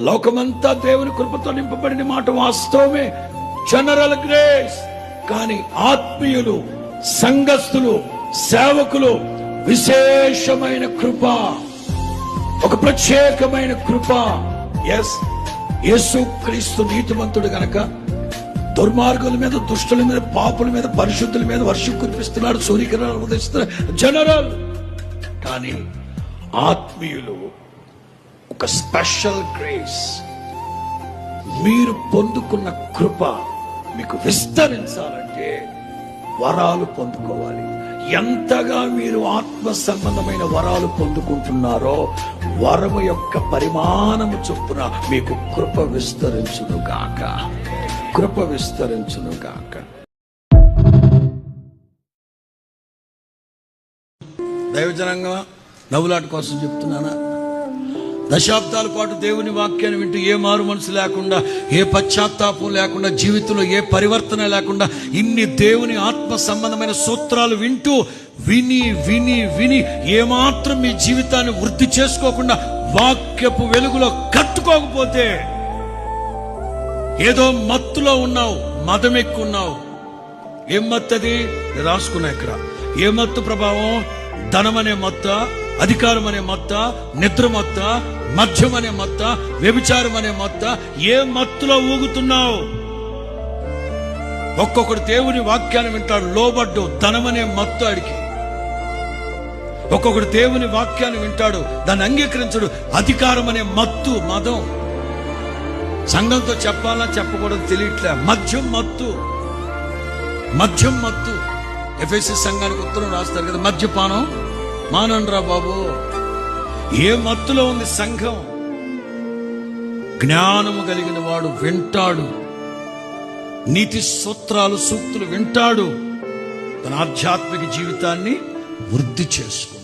లోకమంతా దేవుని కృపతో నింపబడిన మాట వాస్తవమే. జనరల్ గ్రేస్ కానీ ఆత్మీయులు సంఘస్థులు సేవకులు విశేషమైన కృప ఒక ప్రత్యేకమైన కృప. ఎస్ యేసు క్రీస్తు నీతిమంతుడు గనక దుర్మార్గుల మీద దుష్టుల మీద పాపుల మీద పరిశుద్ధుల మీద వర్షం కురిపిస్తున్నాడు సూర్యకిరణాలు ఉదయిస్తున్నాడు. జనరల్ కానీ ఆత్మీయులు ఒక స్పెషల్ గ్రేస్. మీరు పొందుకున్న కృప మీకు విస్తరించాలంటే వరాలు పొందుకోవాలి. ఎంతగా మీరు ఆత్మ సంబంధమైన వరాలు పొందుకుంటున్నారో వరము యొక్క పరిమాణము చొప్పున మీకు కృప విస్తరించును గాక. కృప విస్తరించును గాక. దైవజనంగా నవ్వులాట కోసం చెప్తున్నానా? దశాబ్దాల పాటు దేవుని వాక్యాన్ని వింటూ ఏ మారు మనసు లేకుండా ఏ పశ్చాత్తాపం లేకుండా జీవితంలో ఏ పరివర్తన లేకుండా ఇన్ని దేవుని ఆత్మ సంబంధమైన సూత్రాలు వింటూ విని విని విని ఏమాత్రం మీ జీవితాన్ని వృద్ధి చేసుకోకుండా వాక్యపు వెలుగులో కట్టుకోకపోతే ఏదో మత్తులో ఉన్నావు మదం ఏం మత్తు అది? రాసుకున్నా ఇక్కడ. ఏ మత్తు ప్రభావం? ధనం అనే మత్త అధికారం అనే మత్త నిద్ర మత్త మద్యం అనే మత్త వ్యభిచారం అనే మత్త ఏ మత్తులో ఊగుతున్నావు? ఒక్కొక్కడు దేవుని వాక్యాన్ని వింటాడు లోబడ్డు ధనమనే మత్తు అడిగి. ఒక్కొక్కడు దేవుని వాక్యాన్ని వింటాడు దాన్ని అంగీకరించడు అధికారం అనే మత్తు మదం. సంఘంతో చెప్పాలా చెప్పకూడదు తెలియట్లే. మద్యం మత్తు. మద్యం మత్తు. ఎఫ్ఎస్సి సంఘానికి ఉత్తరం రాస్తారు కదా మద్యపానం? మానండ్రా బాబు. ఏ మత్తులో ఉంది సంఘం? జ్ఞానము కలిగిన వాడు వింటాడు. నీతి సూత్రాలు సూక్తులు వింటాడు. తన ఆధ్యాత్మిక జీవితాన్ని వృద్ధి చేసుకో.